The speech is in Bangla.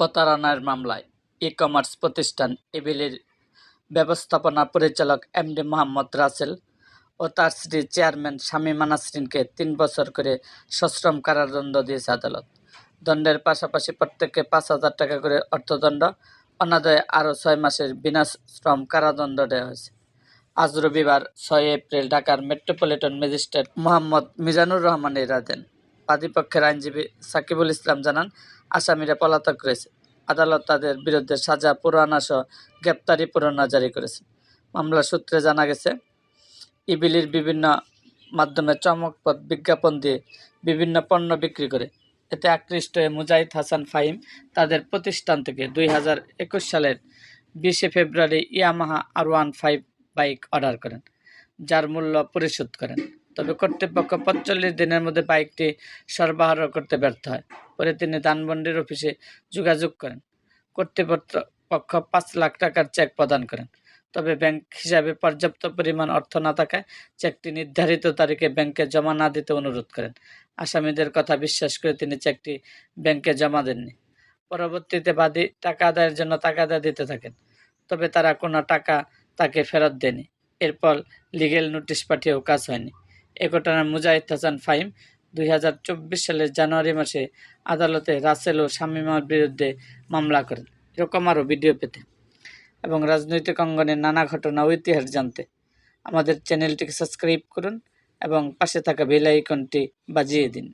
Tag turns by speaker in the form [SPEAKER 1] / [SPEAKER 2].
[SPEAKER 1] প্রতারণার মামলায় ই-কমার্স প্রতিষ্ঠান এবিলির ব্যবস্থাপনা পরিচালক এমডি মোহাম্মদ রাসেল ও তার স্ত্রী চেয়ারম্যান শামীমা নাসরিনকে তিন বছর করে সশ্রম কারাদণ্ড দিয়েছে আদালত। দণ্ডের পাশাপাশি প্রত্যেককে পাঁচ হাজার টাকা করে অর্থদণ্ড, অনাদায়ে আরও ছয় মাসের বিনাশ্রম কারাদণ্ড দেওয়া হয়েছে। আজ রবিবার ছয় এপ্রিল ঢাকার মেট্রোপলিটন ম্যাজিস্ট্রেট মোহাম্মদ মিজানুর রহমান এই রায় দেন আইনজীবী সাকিবুল ইসলাম জানান আসামিরা পলাতক রয়েছে। আদালত তাদের বিরুদ্ধে সাজা পুরানা সহ গ্রেপ্তারি পরোয়ানা জারি করেছে। মামলা সূত্রে জানা গেছে, ইবিলির বিভিন্ন মাধ্যমে চমকপদ বিজ্ঞাপন দিয়ে বিভিন্ন পণ্য বিক্রি করে। এতে আকৃষ্ট হয়ে মুজাহিদ হাসান ফাহিম তাদের প্রতিষ্ঠান থেকে দুই হাজার একুশ সালের বিশে ফেব্রুয়ারি Yamaha R one five bike order করেন, যার মূল্য পরিশোধ করেন। তবে কর্তৃপক্ষ পঁয়তাল্লিশ দিনের মধ্যে বাইকটি সরবরাহ করতে ব্যর্থ হয়। পরে তিনি ধানমন্ডির অফিসে যোগাযোগ করেন। কর্তৃপক্ষ পক্ষ পাঁচ লাখ টাকার চেক প্রদান করেন। তবে ব্যাংক হিসাবে পর্যাপ্ত পরিমাণ অর্থ না থাকায় চেকটি নির্ধারিত তারিখে ব্যাংকে জমা না দিতে অনুরোধ করেন। আসামিদের কথা বিশ্বাস করে তিনি চেকটি ব্যাংকে জমা দেননি। পরবর্তীতে বাদী টাকা আদায়ের জন্য আদায় দিতে থাকেন, তবে তারা কোনো টাকা তাকে ফেরত দেয়নি। এরপর লিগেল নোটিশ পাঠিয়েও কাজ হয়নি। এ ঘটনায় মুজাহিদ হাসান ফাহিম দুই হাজার চব্বিশ সালের জানুয়ারি মাসে আদালতে রাসেল ও শামীমার বিরুদ্ধে মামলা করেন। এরকম আরও ভিডিও পেতে। এবং রাজনৈতিক অঙ্গনে নানা ঘটনা ও ইতিহাস জানতে আমাদের চ্যানেলটিকে সাবস্ক্রাইব করুন এবং পাশে থাকা বেল আইকনটি বাজিয়ে দিন।